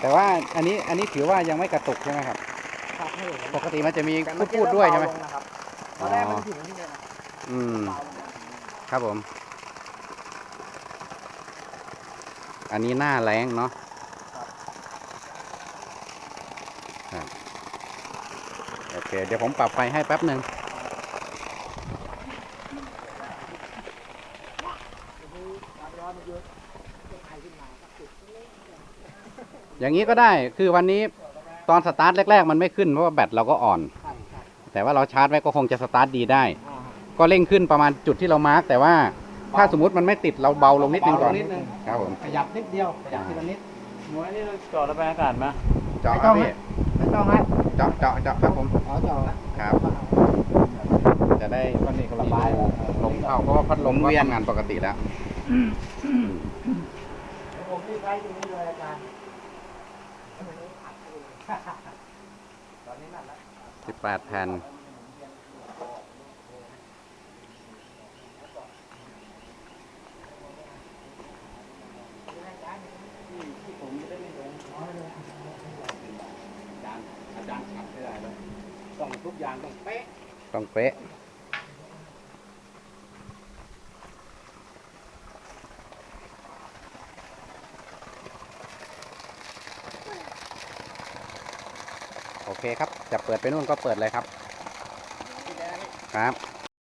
แต่ว่าอันนี้อันนี้ถือว่ายังไม่กระตุกใช่ไหมครับ ครับให้เห็นปกติมันจะมีแต่พูเมื่อดกี้พูดด้วยใช่ไหมเริ่เบาลงนะครับตอนแรกมันถึงที่เลยนะอืม เบาลงครับผม อันนี้หน้าแรงเนาะครับโอเค เดี๋ยวผมปรับไฟให้แป๊บหนึ่ง อย่างนี้ก็ได้คือวันนี้ตอนสตาร์ทแรก ๆ มันไม่ขึ้นเพราะว่าแบตเราก็อ่อนใช่ใช่แต่ว่าเราชาร์จไว้ก็คงจะสตาร์ทดีได้อ่าก็เร่งขึ้นประมาณจุดที่เรามาร์กแต่ว่าถ้าสมมติมันไม่ติดเราเบาลงนิดนึงก่อนเบาลงนิดนึงครับผมขยับนิดเดียวขยับทีละนิดหมวยนี่เราจอดระบายอากาศไหมเจาะไม่คต้รัอบงพี่ไม่ต้องให้เจาะเจาะเจาะครับผมอ๋อเจาะละครับ จะได้มันนี่ก็ระบายแล้วลมเข้าเพราะว่าพัดลมก็ทำงานปกติแล้วผมที่ใช้ตรงนี้เลยอาจารย์ตอนนี้นั่นละ สิบแปดแผ่นอาจารย์ขับไม่ได้เลยต้องทุกอย่างต้องเป๊ะ ต้องเป๊ะ โอเคครับ จะเปิดไปนู่นก็เปิดเลยครับ ครับ